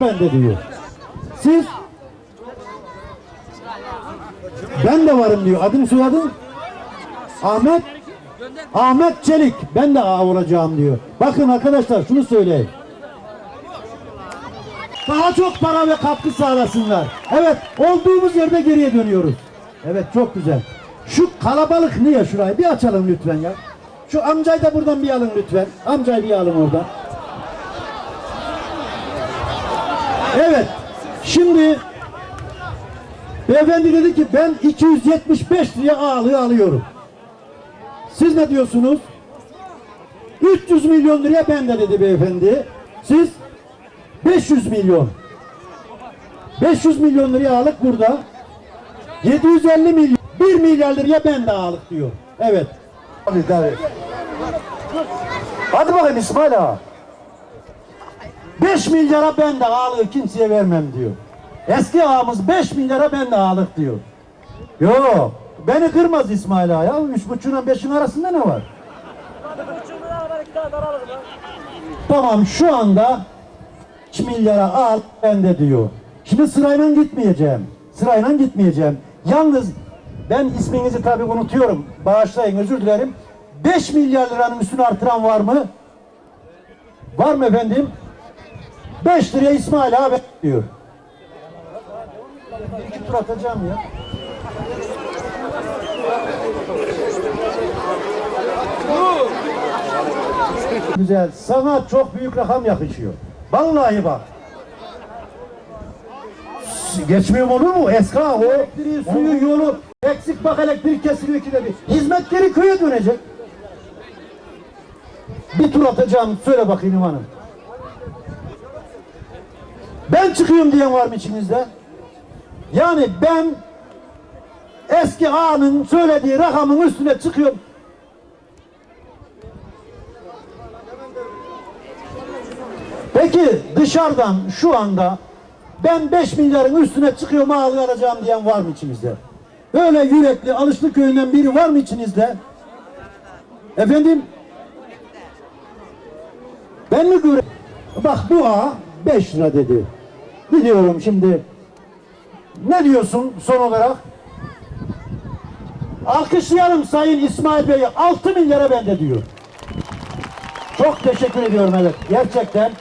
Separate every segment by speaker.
Speaker 1: bende diyor. Siz ben de varım diyor. Adım soyadım Ahmet Ahmet Çelik. Ben de ağa olacağım diyor. Bakın arkadaşlar şunu söyleyeyim. Daha çok para ve katkı sağlasınlar. Evet olduğumuz yerde geriye dönüyoruz. Evet çok güzel. Şu kalabalık niye şurayı bir açalım lütfen ya. Şu amcayı da buradan bir alın lütfen. Amcayı bir alın oradan. Evet. Şimdi beyefendi dedi ki ben 275 liraya ağlığı alıyorum. Siz ne diyorsunuz? 300 milyon liraya ben de dedi beyefendi. Siz 500 milyon. 500 milyon liraya alık burada. 750 milyon. 1 milyar liraya ben de alık diyor. Evet. Hadi bakayım İsmail ağa. 5 milyara ben de ağalığı kimseye vermem diyor. Eski ağamız 5 milyara ben de ağalık diyor. Yok. Beni kırmaz İsmail ağa ya. Üç buçuğuna beşin arasında ne var? Tamam şu anda 3 milyara al bende diyor. Şimdi sırayla gitmeyeceğim. Sırayla gitmeyeceğim. Yalnız ben isminizi tabii unutuyorum. Bağışlayın özür dilerim. 5 milyar liranın üstünü artıran var mı? Var mı efendim? 5 liraya İsmail abi diyor. Bir iki tur atacağım ya. Güzel. Sana çok büyük rakam yakışıyor. Vallahi bak. Geçmiyor mu olur mu? Eska o. Elektriği, suyu, yolu. Eksik bak elektrik kesiliyor ikide bir. Hizmet geri köye dönecek. Bir tur atacağım. Söyle bakayım hanım. Ben çıkıyorum diyen var mı içinizde? Yani ben eski ağanın söylediği rakamın üstüne çıkıyorum. Peki dışarıdan şu anda ben 5 milyarın üstüne çıkıyorum ağlı alacağım diyen var mı içimizde? Böyle yürekli Alışlı köyünden biri var mı içinizde? Efendim? Ben mi göre? Bak bu ağa 5 lira dedi. Biliyorum şimdi. Ne diyorsun son olarak? Alkışlayalım Sayın İsmail Bey'i 6 milyara bende diyor. Çok teşekkür ediyorum evet. Gerçekten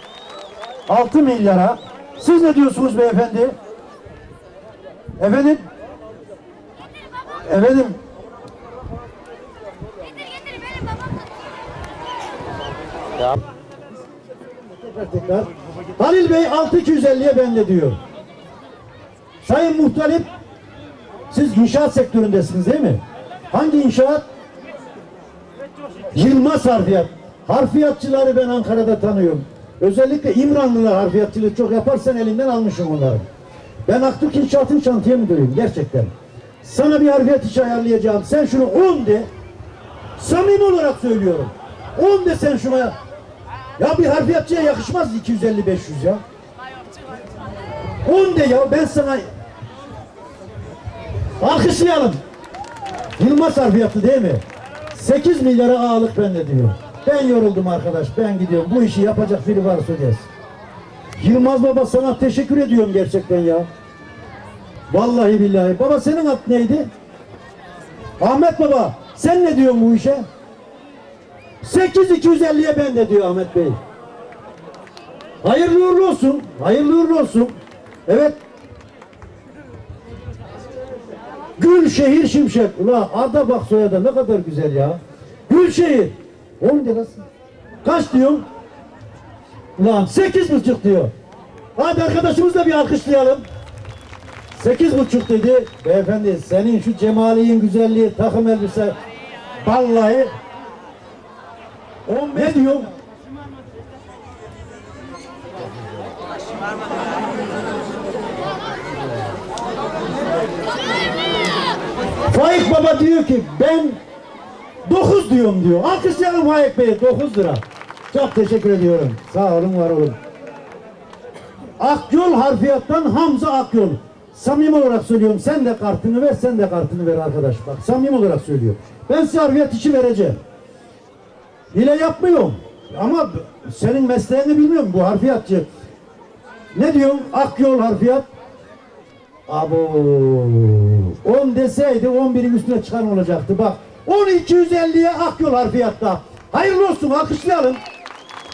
Speaker 1: 6 milyara. Siz ne diyorsunuz beyefendi? Efendim? Efendim?
Speaker 2: Getir getir benim babam.
Speaker 1: Tekrar tekrar. Halil Bey 6250'ye bende diyor. Sayın Muhtarip siz inşaat sektöründesiniz değil mi? Hangi inşaat? Yılmaz Harfiyat. Harfiyatçıları ben Ankara'da tanıyorum. Özellikle İmranlılar harfiyatçılığı çok yaparsan elinden almışım onları. Ben Aktürk İnşaat'ın şantiye müdürüyüm gerçekten. Sana bir harfiyat işi ayarlayacağım. Sen şunu 10 de. Samimi olarak söylüyorum. 10 de sen şuna. Ya bir harfiyatçıya yakışmaz 250-500 ya. 10 de ya ben sana alkışlayalım. Yılmaz harfiyatı değil mi? 8 milyara ağalık bende diyor. Ben yoruldum arkadaş ben gidiyorum. Bu işi yapacak biri varsa gelsin. Yılmaz baba sana teşekkür ediyorum gerçekten ya. Vallahi billahi. Baba senin ad neydi? Ahmet baba sen ne diyorsun bu işe? 8250'ye ben de diyor Ahmet Bey. Hayırlı uğurlu olsun. Hayırlı uğurlu olsun. Evet. Gülşehir Şimşek. Ula ada bak soyadı ne kadar güzel ya. Gülşehir. 10 lirası. Kaç diyorsun? Ulan sekiz buçuk diyor. Hadi arkadaşımız da bir alkışlayalım. Sekiz buçuk dedi. Beyefendi senin şu cemaliğin güzelliği takım elbise vallahi 15 ne diyor? Faik Baba diyor ki ben 9 diyorum diyor. Alkışlayalım Faik Bey'e 9 lira. Çok teşekkür ediyorum. Sağ olun var olun. Akyol harfiyattan Hamza Akyol. Samimi olarak söylüyorum. Sen de kartını ver, sen de kartını ver arkadaş. Bak samimi olarak söylüyorum. Ben size harfiyat işi vereceğim. Hile yapmıyorum. Ama senin mesleğini bilmiyorum. Bu harfiyatçı Ne diyorsun? Akyol harfiyat. Abo. 10 deseydi 11'in üstüne çıkan olacaktı. Bak 1250'ye Akyol harfiyatta. Hayırlı olsun alkışlayalım.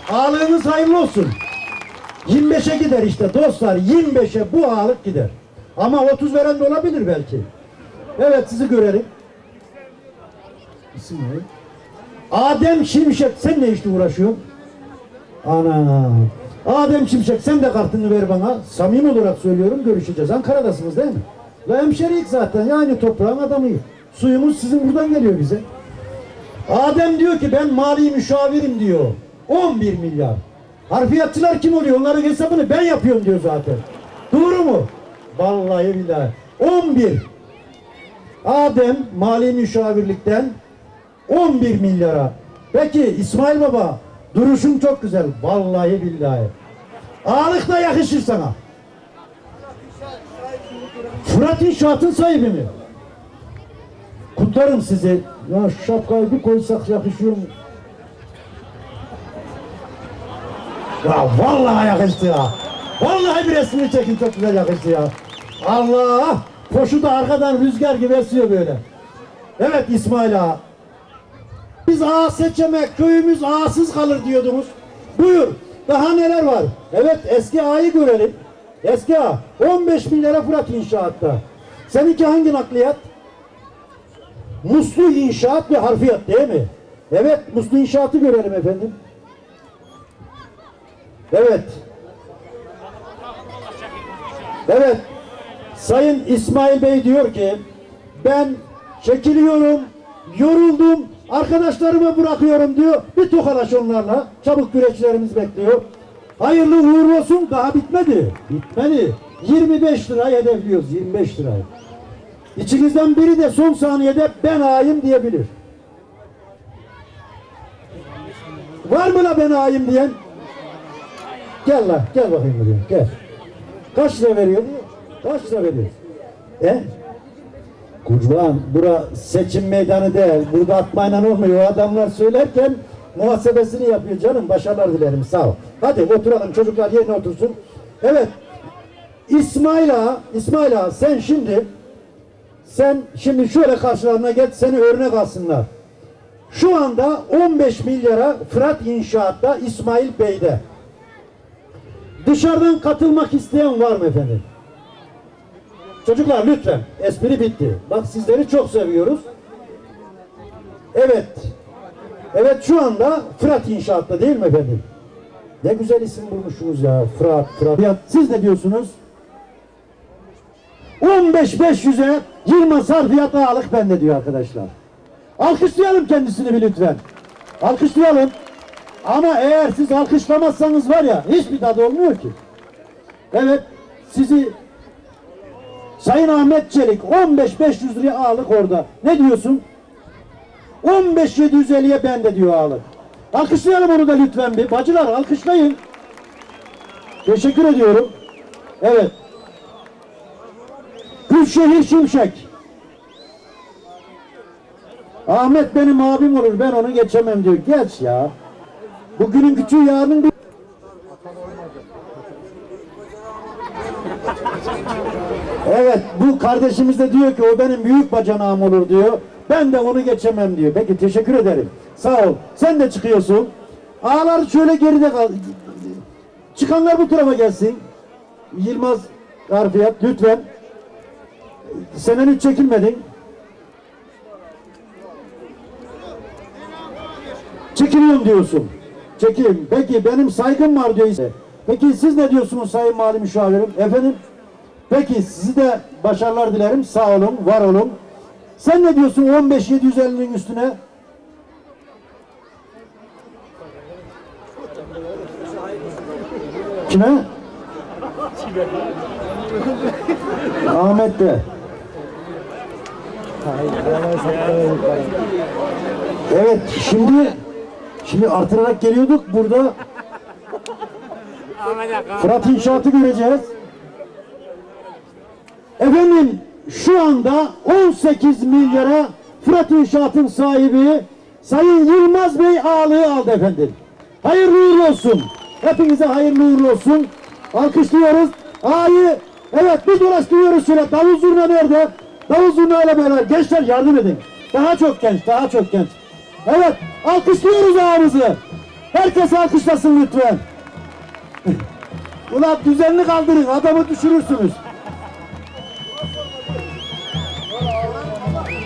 Speaker 1: Ağlığınız hayırlı olsun. 25'e gider işte dostlar. 25'e bu ağalık gider. Ama 30 veren de olabilir belki. Evet sizi görelim. İsim ne? Adem Şimşek sen ne işle uğraşıyorsun? Ana. Adem Şimşek sen de kartını ver bana. Samimi olarak söylüyorum görüşeceğiz. Ankara'dasınız değil mi? La hemşeriyik zaten yani toprağın adamıyım. Suyumuz sizin buradan geliyor bize. Adem diyor ki ben mali müşavirim diyor. 11 milyar. Harfiyatçılar kim oluyor? Onların hesabını ben yapıyorum diyor zaten. Doğru mu? Vallahi billahi. 11. Adem mali müşavirlikten 11 milyara. Peki İsmail Baba duruşun çok güzel. Vallahi billahi. Ağalık da yakışır sana. Fırat İnşaat'ın sahibi mi? Kutlarım sizi. Ya şapkayı bir koysak yakışıyor mu? Ya vallahi yakıştı ya. Vallahi bir resmini çekin çok güzel yakıştı ya. Allah! Koşu da arkadan rüzgar gibi esiyor böyle. Evet İsmail Ağa. Biz ağa seçemek, köyümüz ağasız kalır diyordunuz. Buyur. Daha neler var? Evet eski ağayı görelim. Eski ağa. 15 bin lira Fırat inşaatta. Seninki hangi nakliyat? Muslu inşaat ve harfiyat değil mi? Evet muslu inşaatı görelim efendim. Evet. Evet. Sayın İsmail Bey diyor ki ben çekiliyorum, yoruldum, arkadaşlarıma bırakıyorum diyor. Bir tokalaş onlarla. Çabuk güreşlerimiz bekliyor. Hayırlı uğurlu olsun. Daha bitmedi. Bitmedi. 25 lirayı hedefliyoruz. 25 lirayı. İçinizden biri de son saniyede ben ağayım diyebilir. Var mı la ben ağayım diyen? Gel la, gel bakayım buraya, gel. Kaç lira veriyor? Kaç lira veriyor? E? Kurban, bura seçim meydanı değil. Burada atmayla olmuyor. Adamlar söylerken muhasebesini yapıyor canım. Başarılar dilerim. Sağ ol. Hadi oturalım. Çocuklar yerine otursun. Evet. İsmail Ağa, İsmail Ağa sen şimdi sen şimdi şöyle karşılarına geç seni örnek alsınlar. Şu anda 15 milyara Fırat İnşaat'ta İsmail Bey'de. Dışarıdan katılmak isteyen var mı efendim? Çocuklar lütfen. Espri bitti. Bak sizleri çok seviyoruz. Evet. Evet şu anda Fırat İnşaat'ta değil mi efendim? Ne güzel isim bulmuşsunuz ya. Fırat, Fırat. Siz ne diyorsunuz? 15-500'e Yılmaz Harfiyat ağalık bende diyor arkadaşlar. Alkışlayalım kendisini bir lütfen. Alkışlayalım. Ama eğer siz alkışlamazsanız var ya hiçbir tadı olmuyor ki. Evet sizi Sayın Ahmet Çelik 15-500 liraya ağalık orada. Ne diyorsun? 15-750'ye bende diyor ağalık. Alkışlayalım onu da lütfen bir. Bacılar alkışlayın. Teşekkür ediyorum. Evet. Gülşehir Şimşek. Ahmet benim abim olur ben onu geçemem diyor. Geç ya. Bugünün küçüğü yarının bir... Evet bu kardeşimiz de diyor ki o benim büyük bacanağım olur diyor. Ben de onu geçemem diyor. Peki teşekkür ederim. Sağ ol. Sen de çıkıyorsun. Ağlar şöyle geride kal. Çıkanlar bu tarafa gelsin. Yılmaz Harfiyat lütfen. Sen hiç çekilmedin. Çekiliyorum diyorsun. Çekeyim. Peki benim saygım var diyor. Peki siz ne diyorsunuz Sayın Mali Müşavirim? Efendim? Peki sizi de başarılar dilerim. Sağ olun, var olun. Sen ne diyorsun 15-750'nin üstüne? Kime? Ahmet de. Evet şimdi şimdi artırarak geliyorduk burada Fırat İnşaat'ı göreceğiz. Efendim şu anda 18 milyara Fırat İnşaat'ın sahibi Sayın Yılmaz Bey ağalığı aldı efendim. Hayırlı uğurlu olsun. Hepinize hayırlı uğurlu olsun. Alkışlıyoruz. A'yı evet bir dolaştırıyoruz şöyle. Davul zurna nerede? Davul zurna ile beraber. Gençler yardım edin. Daha çok genç, daha çok genç. Evet, alkışlıyoruz A'mızı. Herkes alkışlasın lütfen. Ulan düzenli kaldırın, adamı düşürürsünüz.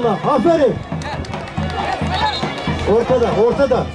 Speaker 1: maşallah, aferin. Ortada, ortada.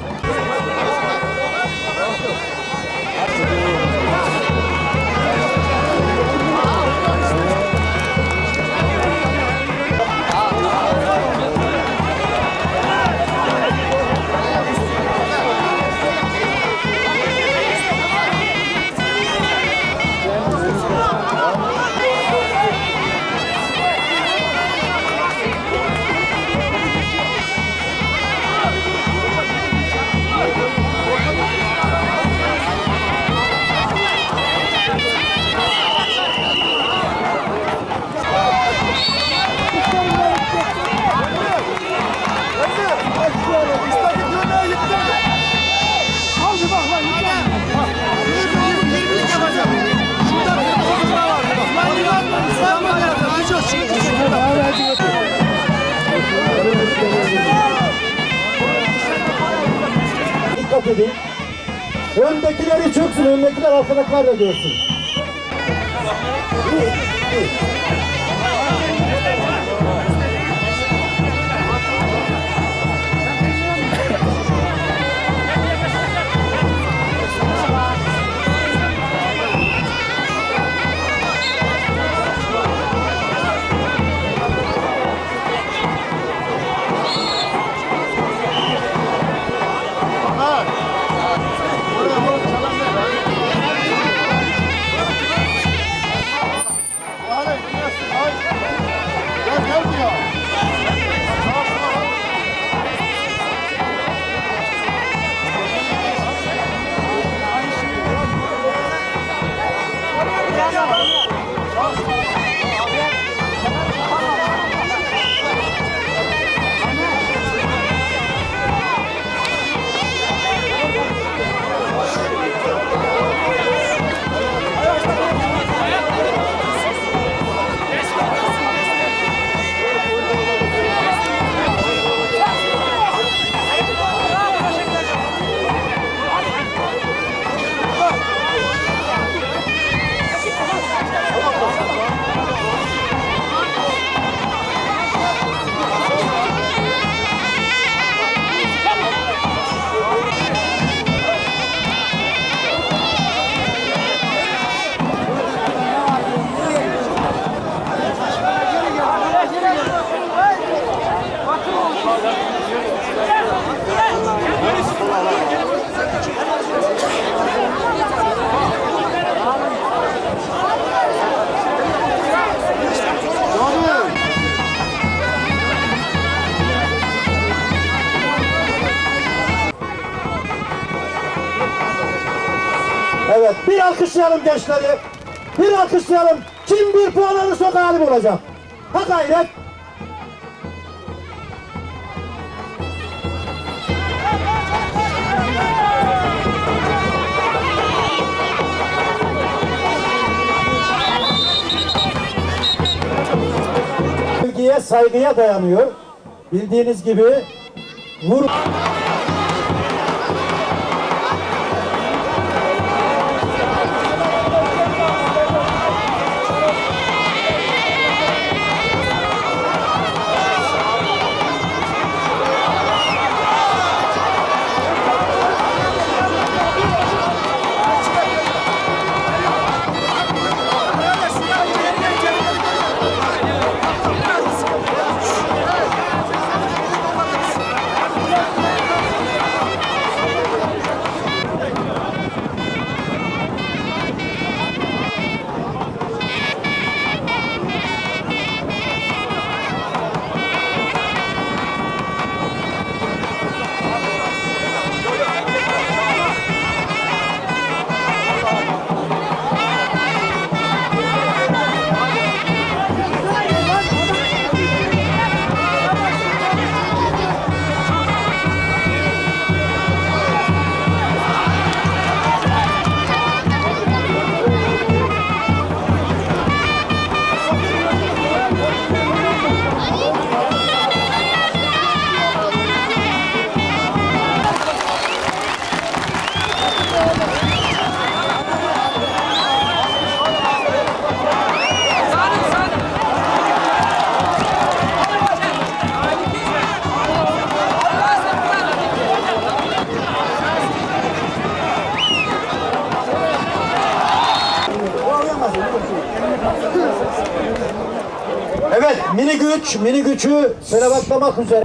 Speaker 1: Arkadakiler de görsün. Gençleri. Bir alkışlayalım. Kim bir puan alırsa galip olacak. Ha gayret. Bilgiye, saygıya dayanıyor. Bildiğiniz gibi vur... güç, mini gücü selamatlamak üzere.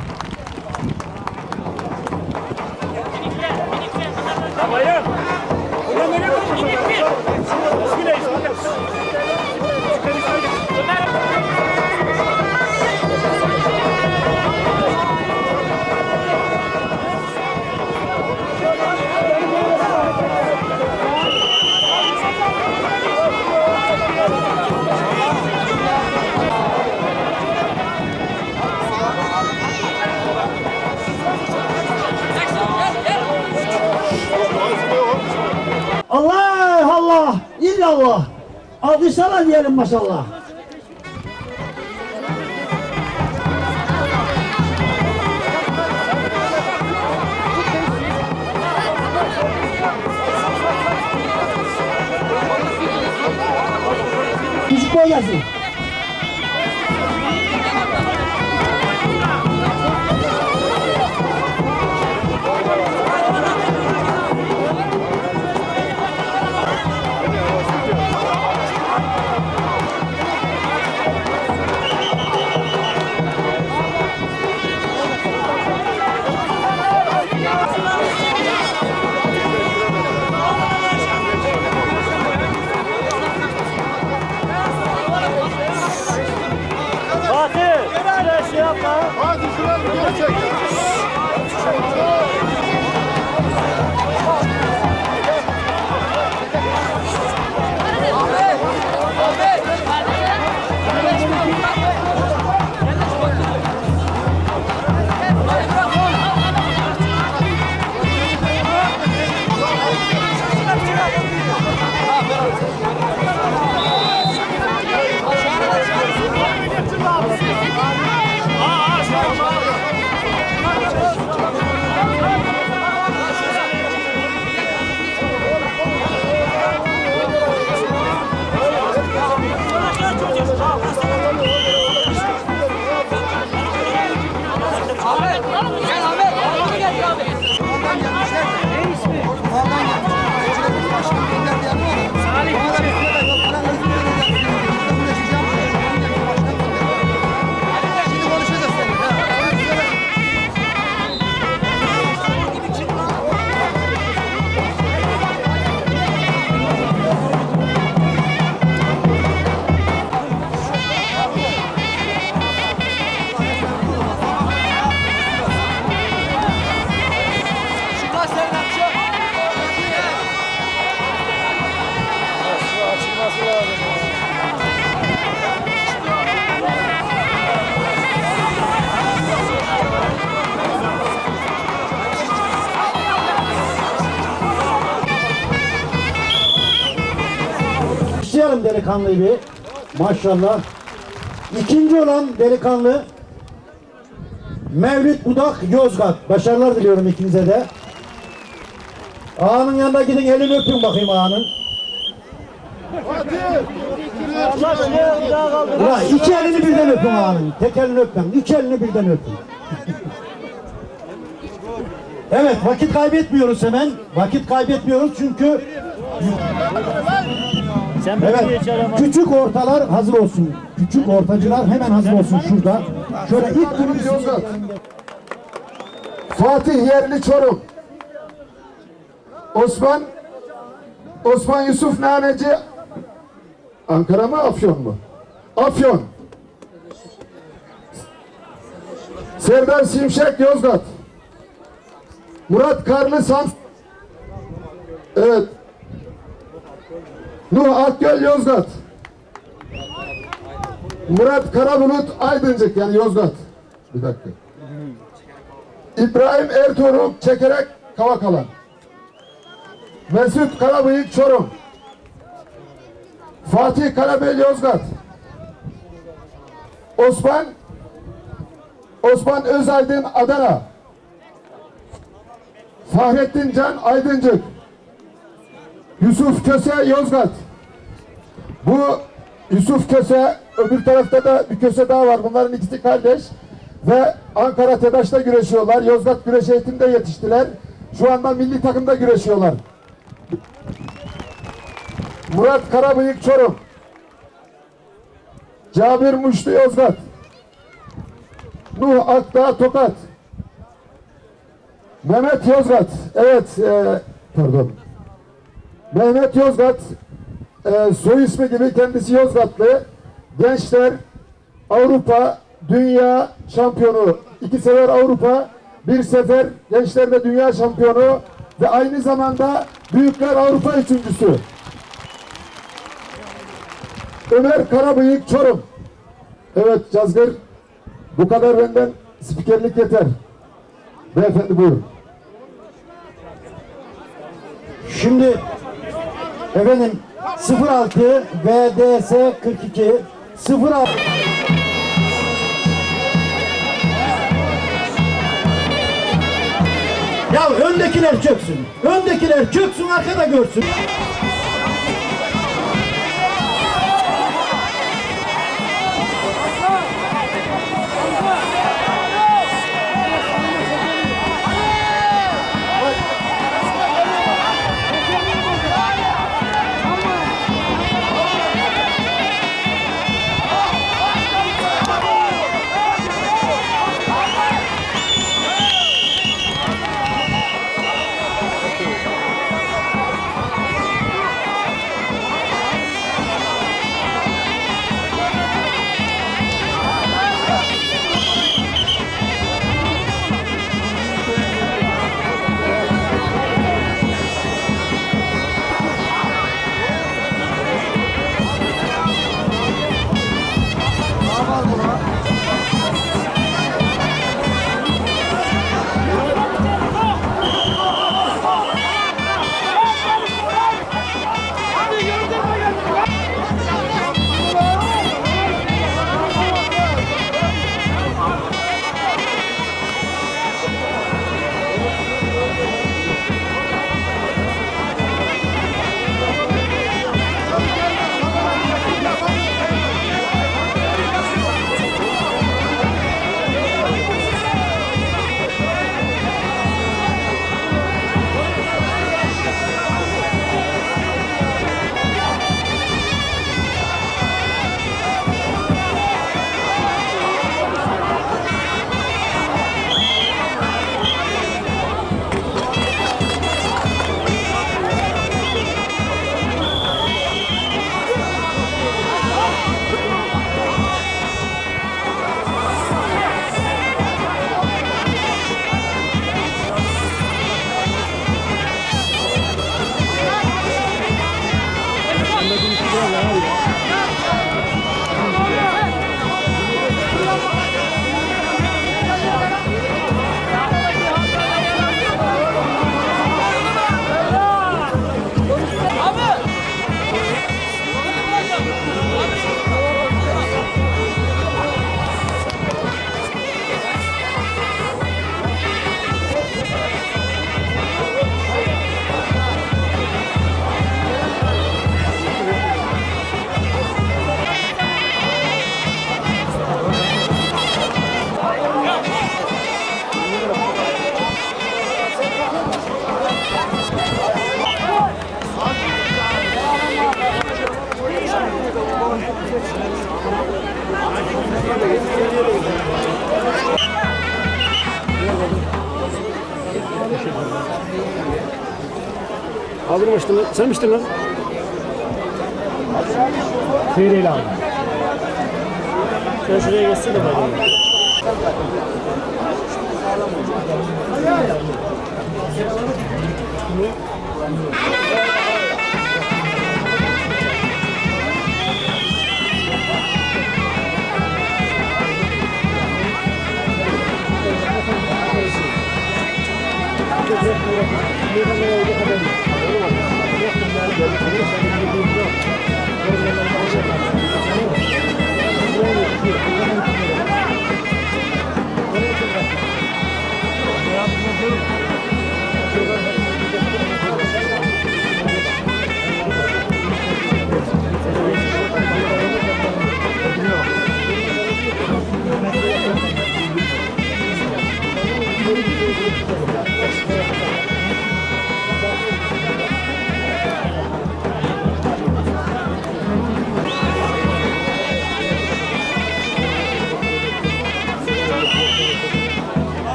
Speaker 3: Alkışlarla diyelim maşallah. Küçük boy gelsin.
Speaker 4: Bir.
Speaker 1: Maşallah. İkinci olan delikanlı Mevlüt Budak Yozgat. Başarılar diliyorum ikinize de. Ağanın yanına gidin elini öpün bakayım ağanın. Ulan iki elini birden öpün ağanın. Tek elini öpmem. İki elini birden öpün. evet vakit kaybetmiyoruz hemen. Vakit kaybetmiyoruz çünkü
Speaker 2: Sen
Speaker 1: Evet. Küçük ortalar hazır olsun. Küçük ortacılar hemen hazır olsun şurada. Şöyle ilk
Speaker 4: Yozgat. Fatih Yerli Çorum. Osman Osman Yusuf Naneci Ankara mı Afyon mu? Afyon. Serdar Şimşek Yozgat. Murat Karlı Sam Evet. Nuh Akgöl Yozgat. Murat Karabulut Aydıncık yani Yozgat. Bir dakika. İbrahim Ertuğrul çekerek Kavakalan. Mesut Karabıyık Çorum. Fatih Karabel Yozgat. Osman Osman Özaydın Adana. Fahrettin Can Aydıncık. Yusuf Köse Yozgat. Bu Yusuf Köse, öbür tarafta da bir köse daha var. Bunların ikisi kardeş. Ve Ankara TEDAŞ'ta güreşiyorlar. Yozgat Güreş Eğitim'de yetiştiler. Şu anda milli takımda güreşiyorlar. Murat Karabıyık Çorum. Cabir Muşlu Yozgat. Nuh Akdağ Tokat. Mehmet Yozgat. Evet, e, pardon. Mehmet Yozgat e, soy ismi gibi kendisi Yozgatlı. Gençler Avrupa, Dünya şampiyonu. İki sefer Avrupa, bir sefer gençlerde dünya şampiyonu ve aynı zamanda Büyükler Avrupa üçüncüsü. Ömer Karabıyık Çorum. Evet Cazgır bu kadar benden spikerlik yeter. Beyefendi buyurun.
Speaker 1: Şimdi efendim 06 VDS 42 06 Ya öndekiler çöksün. Öndekiler çöksün arkada görsün.
Speaker 2: Sen mi içtin lan? Seyreyle abi. Sen şuraya geçsin de bakalım. Thank you.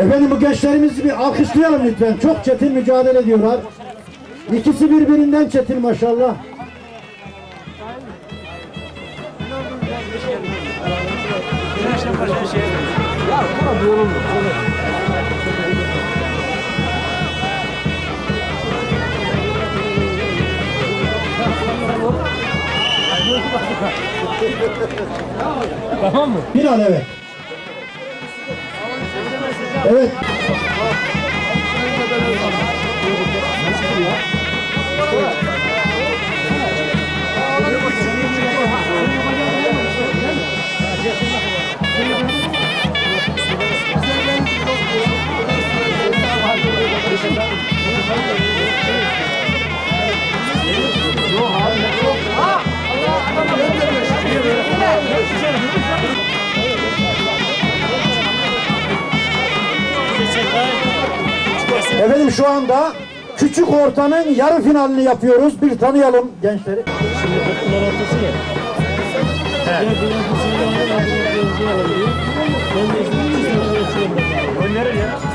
Speaker 1: Efendim bu gençlerimizi bir alkışlayalım lütfen. Çok çetin mücadele ediyorlar. İkisi birbirinden çetin maşallah.
Speaker 2: Tamam mı?
Speaker 1: Final evet. Evet. Efendim şu anda küçük ortanın yarı finalini yapıyoruz. Bir tanıyalım gençleri.
Speaker 2: Şimdi kapılar ortası ya. Evet. Ya alır, alır. Ben de sene uğraşıyorum. Gönderir ya.